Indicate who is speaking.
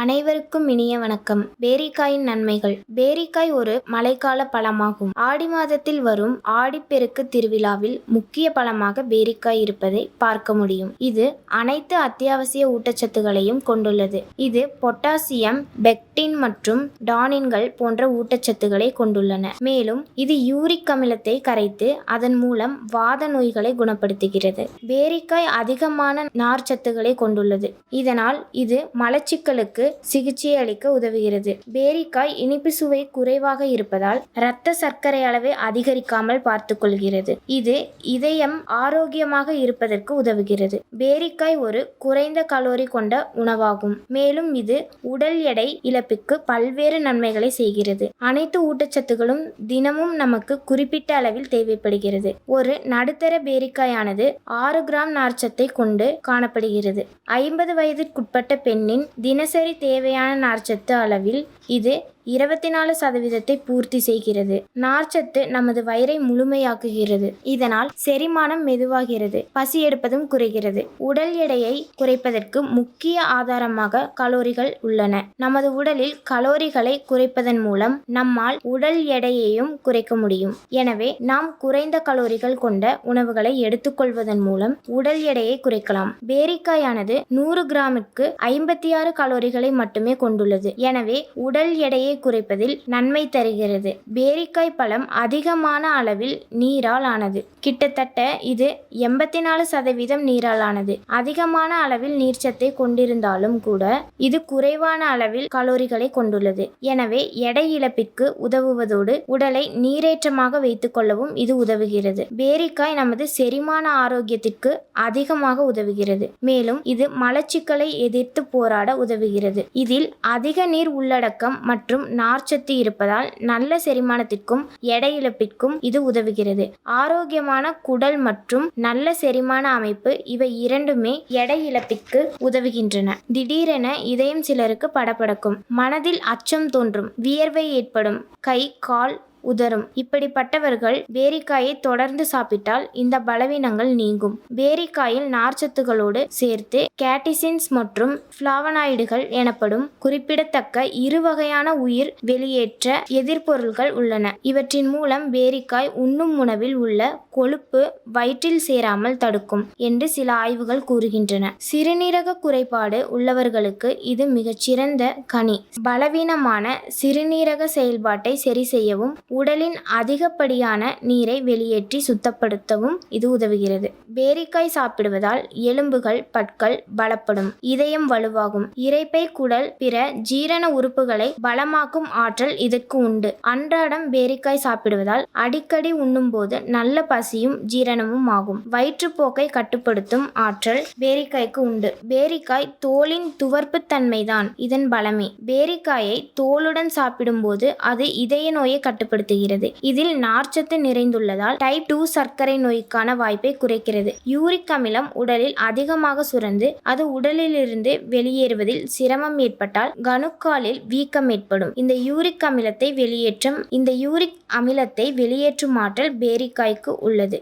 Speaker 1: அனைவருக்கும் இனிய வணக்கம். பேரிக்காயின் நன்மைகள். பேரிக்காய் ஒரு மழைக்கால பழமாகும். ஆடி மாதத்தில் வரும் ஆடிப்பெருக்கு திருவிழாவில் முக்கிய பழமாக பேரிக்காய் இருப்பதை பார்க்க முடியும். இது அனைத்து அத்தியாவசிய ஊட்டச்சத்துகளையும் கொண்டுள்ளது. இது பொட்டாசியம் பெக்டின் மற்றும் டானின்கள் போன்ற ஊட்டச்சத்துக்களை கொண்டுள்ளன. மேலும் இது யூரிக் அமிலத்தை கரைத்து அதன் மூலம் வாத நோய்களை குணப்படுத்துகிறது. பேரிக்காய் அதிகமான நார்ச்சத்துக்களை கொண்டுள்ளது. இதனால் இது மலச்சிக்கலுக்கு சிகிச்சை அளிக்க உதவுகிறது. பேரிக்காய் இனிப்பு சுவை குறைவாக இருப்பதால் இரத்த சர்க்கரை அளவை அதிகரிக்காமல் பார்த்துக்கொள்கிறது இது இதயம் ஆரோக்கியமாக இருப்பதற்கு உதவுகிறது. பேரிக்காய் ஒரு குறைந்த கலோரி கொண்ட உணவாகும். மேலும் இது உடல் எடை இழப்புக்கு பல்வேறு நன்மைகளை செய்கிறது. அனைத்து ஊட்டச்சத்துகளும் தினமும் நமக்கு குறிப்பிட்ட அளவில் தேவைப்படுகிறது. ஒரு நடுத்தர பேரிக்காயானது ஆறு கிராம் நார்ச்சத்தை கொண்டு காணப்படுகிறது. ஐம்பது வயதிற்குட்பட்ட பெண்ணின் தினசரி தேவையான நார்ச்சத்து அளவில் இது இருபத்தி நாலு சதவீதத்தை பூர்த்தி செய்கிறது. நார்ச்சத்து நமது வயிறை முழுமையாக்குகிறது. இதனால் செரிமானம் மெதுவாகிறது. பசி எடுப்பதும் குறைகிறது. உடல் எடையை குறைப்பதற்கு முக்கிய ஆதாரமாக கலோரிகள் உள்ளன. நமது உடலில் கலோரிகளை குறைப்பதன் மூலம் நம்மால் உடல் எடையையும் குறைக்க முடியும். எனவே நாம் குறைந்த கலோரிகள் கொண்ட உணவுகளை எடுத்துக்கொள்வதன் மூலம் உடல் எடையை குறைக்கலாம். பேரிக்காயானது நூறு கிராமிற்கு ஐம்பத்தி ஆறு கலோரிகளை மட்டுமே கொண்டுள்ளது. எனவே உடல் எடையை குறைப்பதில் நன்மை தருகிறது. பேரிக்காய் பழம் அதிகமான அளவில் நீரால் ஆனது. கிட்டத்தட்ட இது எண்பத்தி நாலு சதவீதம் நீரால் ஆனது. அதிகமான அளவில் நீர்ச்சத்தை கொண்டிருந்தாலும் கூட இது குறைவான அளவில் கலோரிகளை கொண்டுள்ளது. எனவே எடை இழப்பிற்கு உதவுவதோடு உடலை நீரேற்றமாக வைத்துக் கொள்ளவும் இது உதவுகிறது. பேரிக்காய் நமது செரிமான ஆரோக்கியத்திற்கு அதிகமாக உதவுகிறது. மேலும் இது மலச்சிக்கலை எதிர்த்து போராட உதவுகிறது. இதில் அதிக நீர் உள்ளடக்கம் மற்றும் நார்ச்சத்து இருப்பதால் நல்ல செரிமானத்திற்கும் எடை இழப்பிற்கும் இது உதவுகிறது. ஆரோக்கியமான குடல் மற்றும் நல்ல செரிமான அமைப்பு இவை இரண்டுமே எடை இழப்பிற்கு உதவுகின்றன. திடீரென இதயம் சிலருக்கு படபடக்கும் மனதில் அச்சம் தோன்றும். வியர்வை ஏற்படும். கை கால் உதறும். இப்படிப்பட்டவர்கள் பேரிக்காயை தொடர்ந்து சாப்பிட்டால் இந்த பலவீனங்கள் நீங்கும். பேரிக்காயில் நார்ச்சத்துகளோடு சேர்த்து கேட்டிசின்ஸ் மற்றும் ஃப்ளாவனாய்டுகள் எனப்படும் குறிப்பிடத்தக்க இரு வகையான உயிர் வெளியேற்ற எதிர்ப்பொருள்கள் உள்ளன. இவற்றின் மூலம் பேரிக்காய் உண்ணும் உணவில் உள்ள கொழுப்பு வயிற்றில் சேராமல் தடுக்கும் என்று சில ஆய்வுகள் கூறுகின்றன. சிறுநீரக குறைபாடு உள்ளவர்களுக்கு இது மிகச்சிறந்த கனி. பலவீனமான சிறுநீரக செயல்பாட்டை சரி செய்யவும் உடலின் அதிகப்படியான நீரை வெளியேற்றி சுத்தப்படுத்தவும் இது உதவுகிறது. பேரிக்காய் சாப்பிடுவதால் எலும்புகள் பற்கள் பலப்படும். இதயம் வலுவாகும். இறைப்பை குடல் பிற ஜீரண உறுப்புகளை பலமாக்கும் ஆற்றல் இதற்கு உண்டு. அன்றாடம் பேரிக்காய் சாப்பிடுவதால் அடிக்கடி உண்ணும்போது நல்ல பசியும் ஜீரணமும் ஆகும். வயிற்றுப்போக்கை கட்டுப்படுத்தும் ஆற்றல் பேரிக்காய்க்கு உண்டு. பேரிக்காய் தோலின் துவர்ப்பு தன்மைதான். இதன் பலமே. பேரிக்காயை தோலுடன் சாப்பிடும்போது அது இதய நோயை ஏற்படுத்துகிறது இதில் நார்ச்சத்து நிறைந்துள்ளதால் டைப் டூ சர்க்கரை நோய்க்கான வாய்ப்பை குறைக்கிறது. யூரிக் அமிலம் உடலில் அதிகமாக சுரந்து அது உடலிலிருந்து வெளியேறுவதில் சிரமம் ஏற்பட்டால் கணுக்காலில் வீக்கம் ஏற்படும். இந்த யூரிக் அமிலத்தை வெளியேற்றும் இந்த யூரிக் அமிலத்தை வெளியேற்றும் ஆற்றல் பேரிக்காய்க்கு உள்ளது.